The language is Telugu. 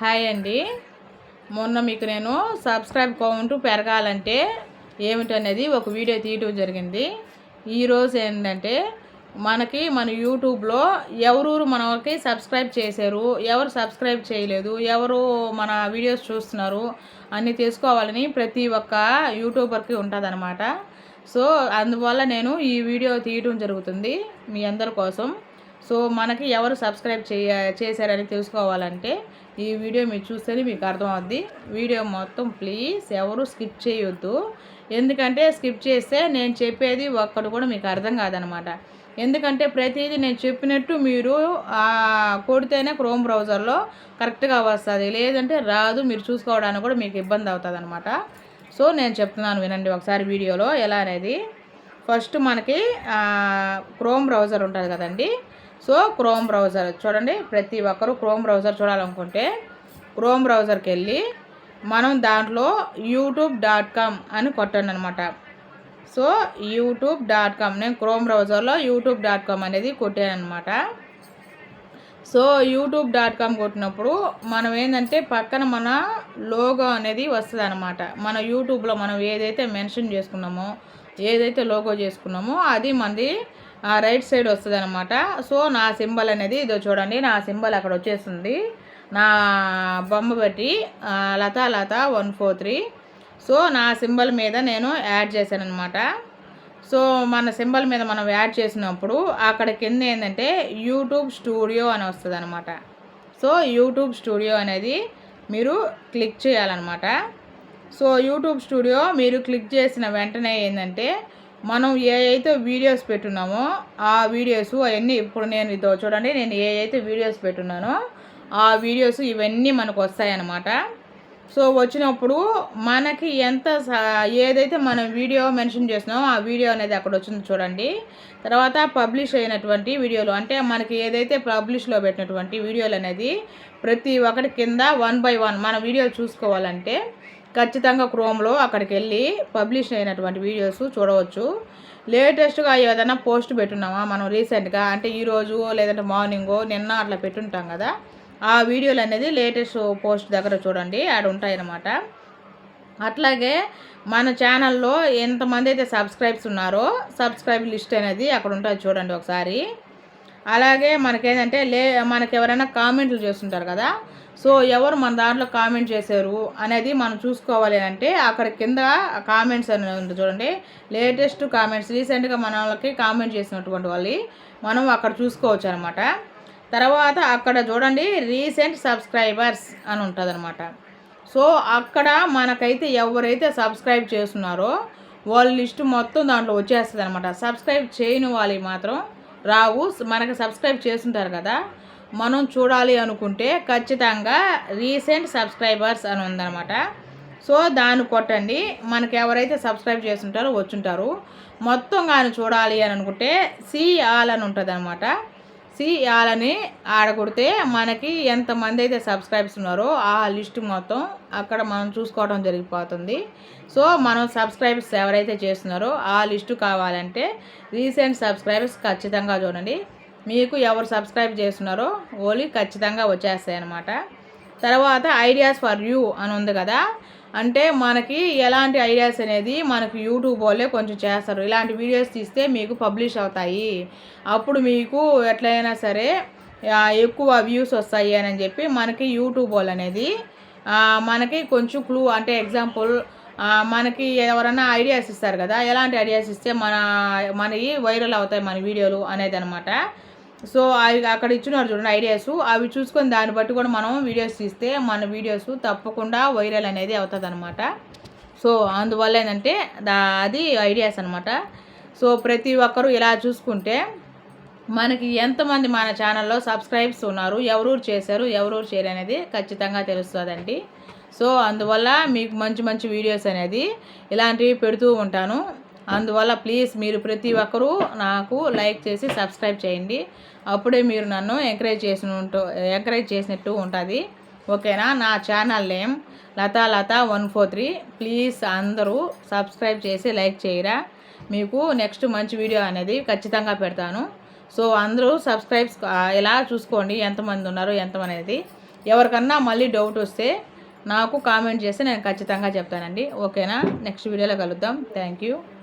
హాయ్ అండి. మొన్న మీకు నేను సబ్స్క్రైబ్ కౌంట్ పెరగాలంటే ఏమిటనేది ఒక వీడియో తీయటం జరిగింది. ఈరోజు ఏంటంటే మనకి మన యూట్యూబ్లో ఎవరూరు మనకి సబ్స్క్రైబ్ చేశారు ఎవరు సబ్స్క్రైబ్ చేయలేదు ఎవరు మన వీడియోస్ చూస్తున్నారు అన్నీ తెలుసుకోవాలని ప్రతి ఒక్క యూట్యూబర్కి ఉంటుందన్నమాట. సో అందువల్ల నేను ఈ వీడియో తీయటం జరుగుతుంది మీ అందరి కోసం. సో మనకి ఎవరు సబ్స్క్రైబ్ చేయ చేశారని తెలుసుకోవాలంటే ఈ వీడియో మీరు చూస్తేనే మీకు అర్థమవుద్ది. వీడియో మొత్తం ప్లీజ్ ఎవరు స్కిప్ చేయొద్దు. ఎందుకంటే స్కిప్ చేస్తే నేను చెప్పేది ఒక్కడు కూడా మీకు అర్థం కాదనమాట. ఎందుకంటే ప్రతిదీ నేను చెప్పినట్టు మీరు కొడితేనే క్రోమ్ బ్రౌజర్లో కరెక్ట్గా వస్తుంది. లేదంటే రాదు మీరు చూసుకోవడానికి కూడా మీకు ఇబ్బంది అవుతుంది అనమాట సో నేను చెప్తున్నాను వినండి ఒకసారి వీడియోలో ఎలా అనేది. ఫస్ట్ మనకి క్రోమ్ బ్రౌజర్ ఉంటుంది కదండి. సో క్రోమ్ బ్రౌజర్ చూడండి ప్రతి ఒక్కరు క్రోమ్ బ్రౌజర్ చూడాలనుకుంటే క్రోమ్ బ్రౌజర్కి వెళ్ళి మనం దాంట్లో యూట్యూబ్ డాట్ కామ్ అని కొట్టండి అనమాట సో యూట్యూబ్ డాట్ కామ్ నేను క్రోమ్ బ్రౌజర్లో యూట్యూబ్ డాట్ కామ్ అనేది కొట్టాను అనమాట సో యూట్యూబ్ డాట్ కామ్ కొట్టినప్పుడు మనం ఏంటంటే పక్కన మన లోగో అనేది వస్తుంది అనమాట మన యూట్యూబ్లో మనం ఏదైతే మెన్షన్ చేసుకున్నామో ఏదైతే లోగో చేసుకున్నామో అది మనది రైట్ సైడ్ వస్తుంది అనమాట సో నా సింబల్ అనేది ఇదో చూడండి. నా సింబల్ అక్కడ వచ్చేస్తుంది నా బొమ్మ బట్టి Latha Latha one four three. So నా సింబల్ మీద నేను యాడ్ చేశాను అనమాట సో మన సింబల్ మీద మనం యాడ్ చేసినప్పుడు అక్కడ కింద ఏంటంటే యూట్యూబ్ స్టూడియో అని వస్తుంది అనమాట సో యూట్యూబ్ స్టూడియో అనేది మీరు క్లిక్ చేయాలన్నమాట. సో యూట్యూబ్ స్టూడియో మీరు క్లిక్ చేసిన వెంటనే ఏంటంటే మనం ఏ అయితే వీడియోస్ పెట్టున్నామో ఆ వీడియోస్ అవన్నీ ఇప్పుడు నేను ఇదో చూడండి నేను ఏ అయితే వీడియోస్ పెట్టున్నానో ఆ వీడియోస్ ఇవన్నీ మనకు వస్తాయన్నమాట. సో వచ్చినప్పుడు మనకి ఎంత ఏదైతే మనం వీడియో మెన్షన్ చేసినామో ఆ వీడియో అనేది అక్కడ వచ్చింది చూడండి. తర్వాత పబ్లిష్ అయినటువంటి వీడియోలు అంటే మనకి ఏదైతే పబ్లిష్లో పెట్టినటువంటి వీడియోలు అనేది ప్రతి ఒక్కటి కింద వన్ బై వన్ మన వీడియోలు చూసుకోవాలంటే ఖచ్చితంగా క్రోమ్లో అక్కడికి వెళ్ళి పబ్లిష్ అయినటువంటి వీడియోస్ చూడవచ్చు. లేటెస్ట్గా ఏదైనా పోస్ట్ పెట్టున్నామా మనం రీసెంట్గా అంటే ఈరోజు లేదంటే మార్నింగో నిన్న అట్లా పెట్టుంటాం కదా. ఆ వీడియోలు అనేది లేటెస్ట్ పోస్ట్ దగ్గర చూడండి ఆడ ఉంటాయన్నమాట. అట్లాగే మన ఛానల్లో ఎంతమంది అయితే సబ్స్క్రైబ్స్ ఉన్నారో సబ్స్క్రైబ్ లిస్ట్ అనేది అక్కడ ఉంటుంది చూడండి ఒకసారి. అలాగే మనకేంటంటే లే మనకి ఎవరైనా కామెంట్లు చేస్తుంటారు కదా. సో ఎవరు మన దాంట్లో కామెంట్ చేశారు అనేది మనం చూసుకోవాలి అంటే అక్కడ కింద కామెంట్స్ అని ఉంది చూడండి. లేటెస్ట్ కామెంట్స్ రీసెంట్గా మన వాళ్ళకి కామెంట్ చేసినటువంటి వాళ్ళు మనం అక్కడ చూసుకోవచ్చు అనమాట తర్వాత అక్కడ చూడండి రీసెంట్ సబ్స్క్రైబర్స్ అని ఉంటుంది అనమాట సో అక్కడ మనకైతే ఎవరైతే సబ్స్క్రైబ్ చేస్తున్నారో వాళ్ళ లిస్ట్ మొత్తం దాంట్లో వచ్చేస్తుంది అనమాట సబ్స్క్రైబ్ చేయని వాళ్ళకి మాత్రం రావు మనకి సబ్స్క్రైబ్ చేస్తుంటారు కదా. మనం చూడాలి అనుకుంటే ఖచ్చితంగా రీసెంట్ సబ్స్క్రైబర్స్ అని ఉందన్నమాట. సో దాన్ని కొట్టండి. మనకి ఎవరైతే సబ్స్క్రైబ్ చేస్తుంటారో వచ్చుంటారు. మొత్తం కానీ చూడాలి అని అనుకుంటే సిఆల్ అని ఉంటుంది అనమాట సి ఆలని ఆడకొడితే మనకి ఎంతమంది అయితే సబ్స్క్రైబ్స్ ఉన్నారో ఆ లిస్ట్ మొత్తం అక్కడ మనం చూసుకోవడం జరిగిపోతుంది. సో మనం సబ్స్క్రైబ్స్ ఎవరైతే చేస్తున్నారో ఆ లిస్టు కావాలంటే రీసెంట్ సబ్స్క్రైబర్స్ ఖచ్చితంగా చూడండి. మీకు ఎవరు సబ్స్క్రైబ్ చేస్తున్నారో ఓలీ ఖచ్చితంగా వచ్చేస్తాయి అనమాట తర్వాత ఐడియాస్ ఫర్ యూ అని ఉంది కదా అంటే మనకి ఎలాంటి ఐడియాస్ అనేది మనకు యూట్యూబ్ వాళ్ళే కొంచెం చేస్తారు. ఇలాంటి వీడియోస్ తీస్తే మీకు పబ్లిష్ అవుతాయి. అప్పుడు మీకు ఎట్లయినా సరే ఎక్కువ వ్యూస్ వస్తాయి అని చెప్పి మనకి యూట్యూబ్ వాళ్ళు అనేది మనకి కొంచెం క్లూ అంటే ఎగ్జాంపుల్ మనకి ఎవరైనా ఐడియాస్ ఇస్తారు కదా ఎలాంటి ఐడియాస్ ఇస్తే మన మనకి వైరల్ అవుతాయి మన వీడియోలు అనేది అనమాట సో అవి అక్కడ ఇచ్చినారు చూడండి ఐడియాస్. అవి చూసుకొని దాన్ని బట్టి కూడా మనం వీడియోస్ తీస్తే మన వీడియోస్ తప్పకుండా వైరల్ అనేది అవుతుంది అనమాట సో అందువల్ల ఏంటంటే అది ఐడియాస్ అనమాట సో ప్రతి ఒక్కరూ ఇలా చూసుకుంటే మనకి ఎంతమంది మన ఛానల్లో సబ్స్క్రైబ్స్ ఉన్నారు ఎవరూరు చేశారు ఎవరూరు చేయరు అనేది ఖచ్చితంగా తెలుస్తుందండి. సో అందువల్ల మీకు మంచి మంచి వీడియోస్ అనేది ఇలాంటివి పెడుతూ ఉంటాను. అందువల్ల ప్లీజ్ మీరు ప్రతి ఒక్కరూ నాకు లైక్ చేసి సబ్స్క్రైబ్ చేయండి. అప్పుడే మీరు నన్ను ఎంకరేజ్ చేసిన ఎంకరేజ్ చేసినట్టు ఉంటుంది. ఓకేనా? నా channel name Latha Latha one four three. Please అందరూ సబ్స్క్రైబ్ చేసి లైక్ చేయరా. మీకు నెక్స్ట్ మంచి వీడియో అనేది ఖచ్చితంగా పెడతాను. సో అందరూ సబ్స్క్రైబ్స్ ఎలా చూసుకోండి? ఎంతమంది ఉన్నారు? ఎంతమనేది. ఎవరికన్నా మళ్ళీ డౌట్ వస్తే నాకు కామెంట్ చేస్తే నేను ఖచ్చితంగా చెప్తానండి. ఓకేనా? నెక్స్ట్ వీడియోలో కలుద్దాం. Thank you